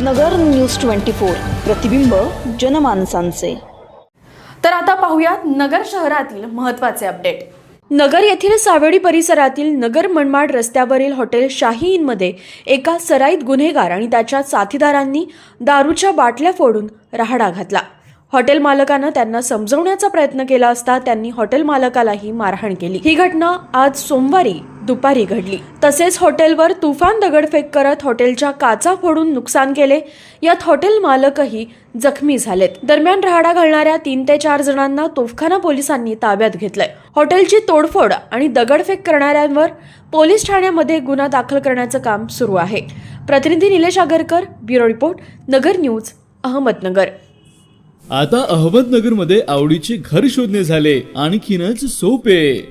नगर news twenty four प्रतिबिंब जनमानसांचे. तर आता पाहूयात नगर शहरातील महत्त्वाचे अपडेट. नगर येथील सावेडी परिसरातील नगर मनमाड रस्त्यावरील हॉटेल शाही इनमध्ये एका सराईत गुन्हेगार आणि त्याच्या साथीदारांनी दारूच्या बाटल्या फोडून राहाडा घातला. हॉटेल मालकानं त्यांना समजवण्याचा प्रयत्न केला असता त्यांनी हॉटेल मालकालाही मारहाण केली. ही घटना आज सोमवारी दुपारी घडली. तसेच हॉटेलवर तुफान दगडफेक करत हॉटेलच्या काचा फोडून नुकसान केले. यात हॉटेल मालकही जखमी झालेत. दरम्यान राहाडा घालणाऱ्या तीन ते चार जणांना तोफखाना पोलिसांनी ताब्यात घेतलंय. हॉटेलची तोडफोड आणि दगडफेक करणाऱ्यांवर पोलीस ठाण्यामध्ये गुन्हा दाखल करण्याचं काम सुरू आहे. प्रतिनिधी Nilesh Agarkar bureau report Nagar news Ahmednagar. आता अहमदनगरमध्ये आवडीचे घर शोधणे झाले. आणखीनच सोपे.